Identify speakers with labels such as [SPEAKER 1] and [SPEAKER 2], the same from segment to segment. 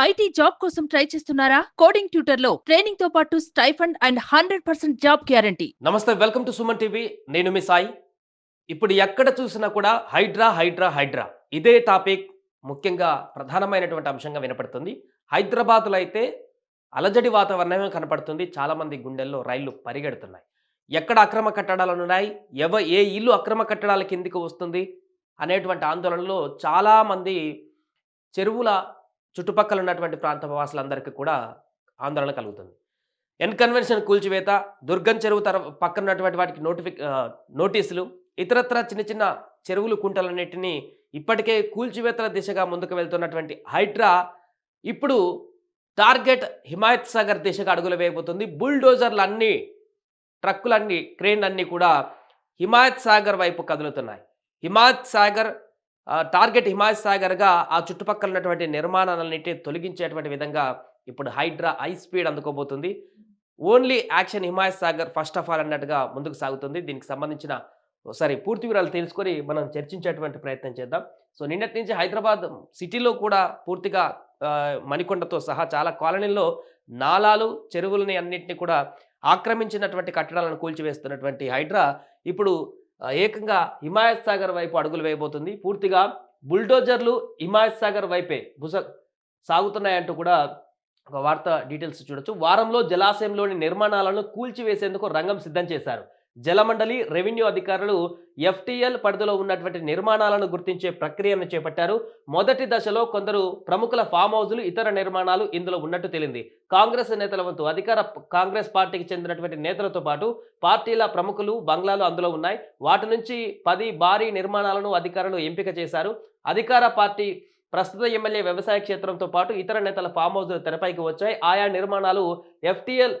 [SPEAKER 1] IT job కోసం try చేస్తున్నారా? Coding ట్యూటర్లో ట్రైనింగ్తో పాటు stipend and hundred percent job guarantee.
[SPEAKER 2] నమస్తే వెల్కమ్ టు సుమన్ టీవీ. నేను మీ సాయి. ఇప్పుడు ఎక్కడ చూసినా కూడా హైడ్రా హైడ్రా హైడ్రా. ఇదే టాపిక్ ముఖ్యంగా ప్రధానమైనటువంటి అంశంగా వినపడుతుంది. హైదరాబాద్లో అయితే అలజడి వాతావరణమే కనపడుతుంది. చాలామంది గుండెల్లో రైళ్ళు పరిగెడుతున్నాయి. ఎక్కడ అక్రమ కట్టడాలు ఉన్నాయి? ఎవ ఏ ఇల్లు అక్రమ కట్టడాల కిందికి వస్తుంది? అనేటువంటి ఆందోళనలో చాలామంది చెరువుల చుట్టుపక్కల ఉన్నటువంటి ప్రాంత వాసులందరికీ కూడా ఆందోళన కలుగుతుంది. ఎన్ కన్వెన్షన్ కూల్చివేత దుర్గం చెరువు తర పక్కన ఉన్నటువంటి వాటికి నోటిఫి నోటీసులు ఇతరత్ర చిన్న చిన్న చెరువులు కుంటలన్నిటినీ ఇప్పటికే కూల్చివేతల దిశగా ముందుకు వెళ్తున్నటువంటి హైడ్రా ఇప్పుడు టార్గెట్ హిమాయత్ సాగర్ దిశగా అడుగులు వేయబోతుంది. బుల్డోజర్లు అన్నీ ట్రక్కులన్నీ క్రేన్లన్నీ కూడా హిమాయత్ సాగర్ వైపు కదులుతున్నాయి. హిమాయత్ సాగర్ టార్గెట్ హిమాయత్ సాగర్గా ఆ చుట్టుపక్కల ఉన్నటువంటి నిర్మాణాలన్నింటినీ తొలగించేటువంటి విధంగా ఇప్పుడు Hydraa high speed అందుకోబోతుంది. Only action Himayat Sagar first of all అన్నట్టుగా ముందుకు సాగుతుంది. దీనికి సంబంధించిన ఒకసారి పూర్తి వివరాలు తెలుసుకొని మనం చర్చించేటువంటి ప్రయత్నం చేద్దాం. సో నిన్నటి నుంచి హైదరాబాద్ సిటీలో కూడా పూర్తిగా మణికొండతో సహా చాలా కాలనీల్లో నాలాలు చెరువులని అన్నింటినీ కూడా ఆక్రమించినటువంటి కట్టడాలను కూల్చివేస్తున్నటువంటి హైడ్రా ఇప్పుడు ఏకంగా హిమాయత్ సాగర్ వైపు అడుగులు వేయబోతుంది. పూర్తిగా బుల్డోజర్లు హిమాయత్ సాగర్ వైపే బుస సాగుతున్నాయంటూ కూడా ఒక వార్త డీటెయిల్స్ చూడొచ్చు. వారంలో జలాశయంలోని నిర్మాణాలను కూల్చివేసేందుకు రంగం సిద్ధం చేశారు. జలమండలి రెవెన్యూ అధికారులు ఎఫ్టీఎల్ పరిధిలో ఉన్నటువంటి నిర్మాణాలను గుర్తించే ప్రక్రియను చేపట్టారు. మొదటి దశలో కొందరు ప్రముఖుల ఫామ్ హౌజులు ఇతర నిర్మాణాలు ఇందులో ఉన్నట్టు తెలింది. కాంగ్రెస్ నేతల వంతు అధికార కాంగ్రెస్ పార్టీకి చెందినటువంటి నేతలతో పాటు పార్టీల ప్రముఖులు బంగ్లాలు అందులో ఉన్నాయి. వాటి నుంచి పది భారీ నిర్మాణాలను అధికారులు ఎంపిక చేశారు. అధికార పార్టీ ప్రస్తుత ఎమ్మెల్యే వ్యవసాయ క్షేత్రంతో పాటు ఇతర నేతల ఫామ్ హౌస్లు తెరపైకి వచ్చాయి. ఆయా నిర్మాణాలు ఎఫ్టీఎల్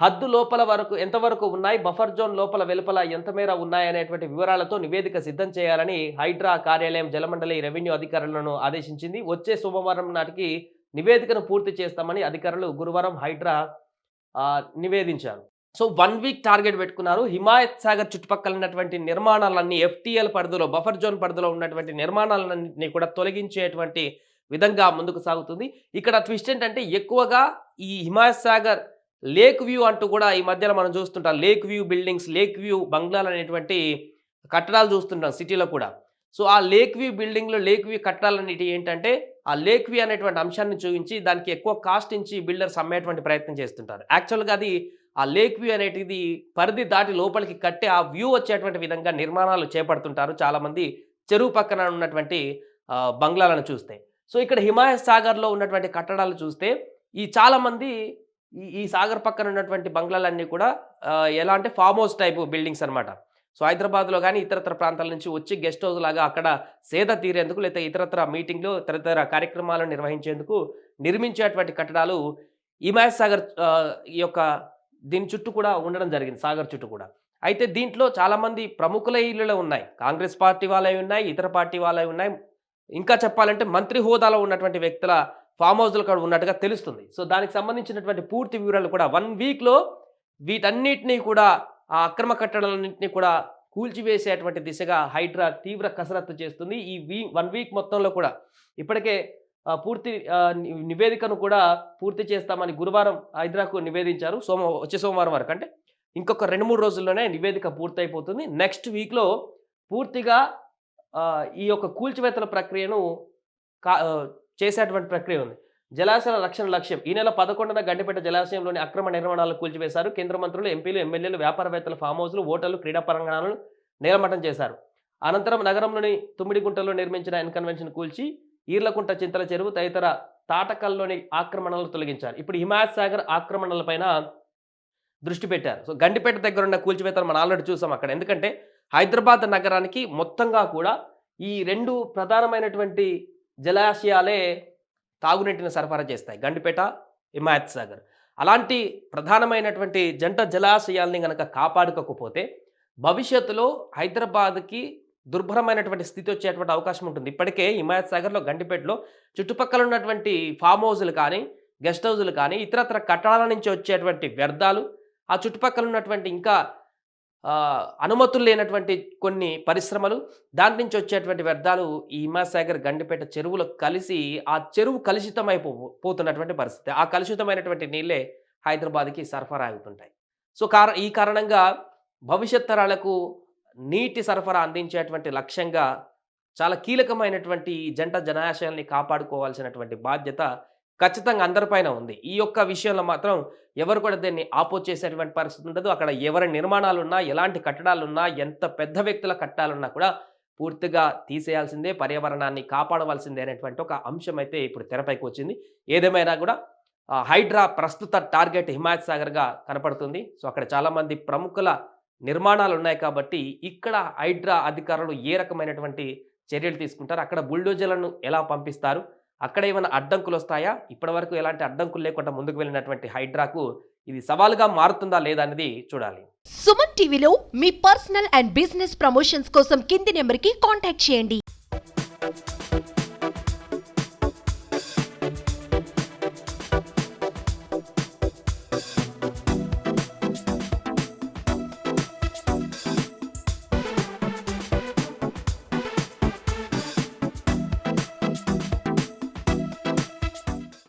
[SPEAKER 2] హద్దు లోపల వరకు ఎంతవరకు ఉన్నాయి బఫర్ జోన్ లోపల వెలుపల ఎంత మేర ఉన్నాయి అనేటువంటి వివరాలతో నివేదిక సిద్ధం చేయాలని హైడ్రా కార్యాలయం జలమండలి రెవెన్యూ అధికారులను ఆదేశించింది. వచ్చే సోమవారం నాటికి నివేదికను పూర్తి చేస్తామని అధికారులు గురువారం హైడ్రా నివేదించారు. సో వన్ వీక్ టార్గెట్ పెట్టుకున్నారు. హిమాయత్ సాగర్ చుట్టుపక్కల ఉన్నటువంటి నిర్మాణాలన్నీ ఎఫ్టీఎల్ పరిధిలో బఫర్ జోన్ పరిధిలో ఉన్నటువంటి నిర్మాణాలన్నింటినీ కూడా తొలగించేటువంటి విధంగా ముందుకు సాగుతుంది. ఇక్కడ ట్విస్ట్ ఏంటంటే ఎక్కువగా ఈ హిమాయత్ సాగర్ లేక్ వ్యూ అంటూ కూడా ఈ మధ్యలో మనం చూస్తుంటాం. Lake view buildings lake view బంగ్లాలు అనేటువంటి కట్టడాలు చూస్తుంటాం సిటీలో కూడా. సో ఆ లేక్ వ్యూ బిల్డింగ్లో లేక్ వ్యూ కట్టడాలు అనేటివి ఏంటంటే ఆ లేక్ వ్యూ అనేటువంటి అంశాన్ని చూపించి దానికి ఎక్కువ కాస్ట్ ఇచ్చి బిల్డర్స్ అమ్మేటువంటి ప్రయత్నం చేస్తుంటారు. యాక్చువల్గా అది ఆ లేక్ వ్యూ అనేటిది పరిధి దాటి లోపలికి కట్టే ఆ వ్యూ వచ్చేటువంటి విధంగా నిర్మాణాలు చేపడుతుంటారు చాలామంది చెరువు పక్కన ఉన్నటువంటి బంగ్లాలను చూస్తే. సో ఇక్కడ హిమాయత్ సాగర్లో ఉన్నటువంటి కట్టడాలు చూస్తే ఈ చాలామంది ఈ ఈ సాగర్ పక్కన ఉన్నటువంటి బంగ్లాలన్నీ కూడా ఎలా అంటే ఫామ్ హౌస్ టైప్ బిల్డింగ్స్ అనమాట సో హైదరాబాద్లో కానీ ఇతరత్ర ప్రాంతాల నుంచి వచ్చి గెస్ట్ హౌస్ లాగా అక్కడ సేద తీరేందుకు లేదా ఇతరత్ర మీటింగ్లు ఇతరతర కార్యక్రమాలు నిర్వహించేందుకు నిర్మించేటువంటి కట్టడాలు హిమాయత్ సాగర్ ఈ యొక్క దీని చుట్టూ కూడా ఉండడం జరిగింది సాగర్ చుట్టూ కూడా. అయితే దీంట్లో చాలామంది ప్రముఖుల ఇళ్ళలో ఉన్నాయి. కాంగ్రెస్ పార్టీ వాళ్ళవి ఉన్నాయి ఇతర పార్టీ వాళ్ళవి ఉన్నాయి. ఇంకా చెప్పాలంటే మంత్రి హోదాలో ఉన్నటువంటి వ్యక్తుల ఫామ్ హౌస్లు కూడా ఉన్నట్టుగా తెలుస్తుంది. సో దానికి సంబంధించినటువంటి పూర్తి వివరాలు కూడా వన్ వీక్లో వీటన్నిటినీ కూడా ఆ అక్రమ కట్టడాలన్నింటినీ కూడా కూల్చివేసేటువంటి దిశగా హైడ్రా తీవ్ర కసరత్తు చేస్తుంది. ఈ వీ వన్ వీక్ మొత్తంలో కూడా. ఇప్పటికే పూర్తి నివేదికను కూడా పూర్తి చేస్తామని గురువారం హైదరాకు నివేదించారు. సోమ వచ్చే సోమవారం వరకు. అంటే ఇంకొక రెండు మూడు రోజుల్లోనే నివేదిక పూర్తయిపోతుంది. నెక్స్ట్ వీక్లో పూర్తిగా ఈ యొక్క కూల్చివేతల ప్రక్రియను కా చేసేటువంటి ప్రక్రియ ఉంది. జలాశయాల రక్షణ లక్ష్యం. ఈ నెల పదకొండున గండిపేట జలాశయంలోని అక్రమ నిర్మాణాలను కూల్చివేశారు. కేంద్ర మంత్రులు ఎంపీలు ఎమ్మెల్యేలు వ్యాపారవేత్తలు ఫామ్ హౌస్లు ఓటర్లు క్రీడా ప్రాంగణాలను నేలమట్టం చేశారు. అనంతరం నగరంలోని తుమ్మిడిగుంటలో నిర్మించిన ఇన్కన్వెన్షన్ కూల్చి ఈర్లకుంట చింతల చెరువు తదితర తాటకల్లోని ఆక్రమణలు తొలగించారు. ఇప్పుడు హిమాయత్ సాగర్ ఆక్రమణలపైన దృష్టి పెట్టారు. సో గండిపేట దగ్గర ఉన్న కూల్చివేతలు మనం ఆల్రెడీ చూసాం అక్కడ. ఎందుకంటే హైదరాబాద్ నగరానికి మొత్తంగా కూడా ఈ రెండు ప్రధానమైనటువంటి జలాశయాలే తాగునీటిని సరఫరా చేస్తాయి. గండిపేట హిమాయత్ సాగర్. అలాంటి ప్రధానమైనటువంటి జంట జలాశయాల్ని కనుక కాపాడుకోకపోతే భవిష్యత్తులో హైదరాబాద్కి దుర్భరమైనటువంటి స్థితి వచ్చేటువంటి అవకాశం ఉంటుంది. ఇప్పటికే హిమాయత్ సాగర్లో గండిపేటలో చుట్టుపక్కల ఉన్నటువంటి ఫామ్ హౌజులు కానీ గెస్ట్ హౌజులు కానీ ఇతరత్ర కట్టడాల నుంచి వచ్చేటువంటి వ్యర్థాలు ఆ చుట్టుపక్కల ఉన్నటువంటి ఇంకా అనుమతులు లేనటువంటి కొన్ని పరిశ్రమలు దాని నుంచి వచ్చేటువంటి వ్యర్థాలు ఈ హిమాసాగర్ గండిపేట చెరువులో కలిసి ఆ చెరువు కలుషితమైపో పోతున్నటువంటి పరిస్థితి. ఆ కలుషితమైనటువంటి నీళ్ళే హైదరాబాద్కి సరఫరా అవుతుంటాయి. సో కార ఈ కారణంగా భవిష్యత్ తరాలకు నీటి సరఫరా అందించేటువంటి లక్ష్యంగా చాలా కీలకమైనటువంటి ఈ జంట జనాశయాల్ని కాపాడుకోవాల్సినటువంటి బాధ్యత ఖచ్చితంగా అందరిపైన ఉంది. ఈ యొక్క విషయంలో మాత్రం ఎవరు కూడా దీన్ని ఆపోజ్ చేసేటువంటి పరిస్థితి ఉండదు. అక్కడ ఎవరి నిర్మాణాలున్నా ఎలాంటి కట్టడాలున్నా ఎంత పెద్ద వ్యక్తుల కట్టాలున్నా కూడా పూర్తిగా తీసేయాల్సిందే పర్యావరణాన్ని కాపాడవలసిందే అనేటువంటి ఒక అంశం అయితే ఇప్పుడు తెరపైకి వచ్చింది. ఏదేమైనా కూడా హైడ్రా ప్రస్తుత టార్గెట్ హిమాయత్ సాగర్గా కనపడుతుంది. సో అక్కడ చాలామంది ప్రముఖుల నిర్మాణాలు ఉన్నాయి కాబట్టి ఇక్కడ హైడ్రా అధికారులు ఏ రకమైనటువంటి చర్యలు తీసుకుంటారు? అక్కడ బుల్డోజర్లను ఎలా పంపిస్తారు? అక్కడ ఏమైనా అడ్డంకులు వస్తాయా ఇప్పటివరకు ఎలాంటి అడ్డంకులు లేకుండా ముందుకు వెళ్ళినటువంటి హైడ్రాకు ఇది సవాలుగా మారుతుందా లేదా అనేది చూడాలి.
[SPEAKER 3] సుమన్ టీవీలో మీ పర్సనల్ అండ్ బిజినెస్ ప్రమోషన్స్ కోసం కింది నెంబర్కి కాంటాక్ట్ చేయండి.